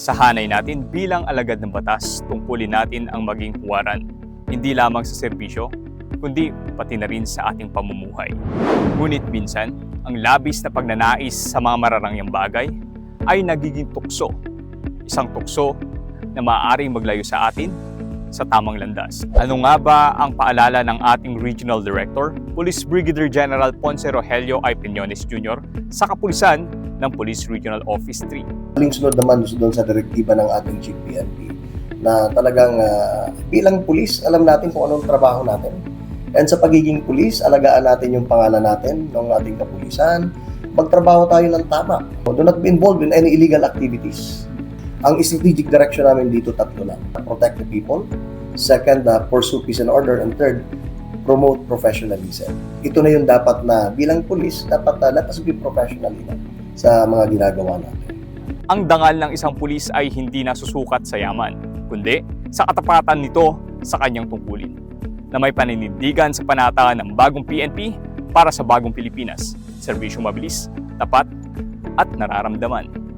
Sa hanay natin bilang alagad ng batas, tungkulin natin ang maging huwaran, hindi lamang sa serbisyo, kundi pati na rin sa ating pamumuhay. Ngunit minsan, ang labis na pagnanais sa mga mararangyang bagay ay nagiging tukso. Isang tukso na maaaring maglayo sa atin sa tamang landas. Ano nga ba ang paalala ng ating Regional Director, Police Brigadier General Ponce Rogelio I. Piñones Jr. sa kapulisan ng Police Regional Office 3? Aling sunod naman doon sa direktiba ng ating Chief PNP na talagang ah, bilang pulis, alam natin kung anong trabaho natin. And sa pagiging pulis, alagaan natin yung pangalan natin ng ating kapulisan. Magtrabaho tayo ng tama. Do not be involved in any illegal activities. Ang strategic direction namin dito tatlo lang. Protect the people. Second, uh, pursue peace and order. And third, promote professionalism. Ito na yung dapat na bilang pulis, dapat uh, let us be professional enough sa mga ginagawa natin. Ang dangal ng isang pulis ay hindi nasusukat sa yaman, kundi sa katapatan nito sa kanyang tungkulin, na may paninindigan sa panata ng bagong PNP para sa bagong Pilipinas, serbisyong mabilis, tapat, at nararamdaman.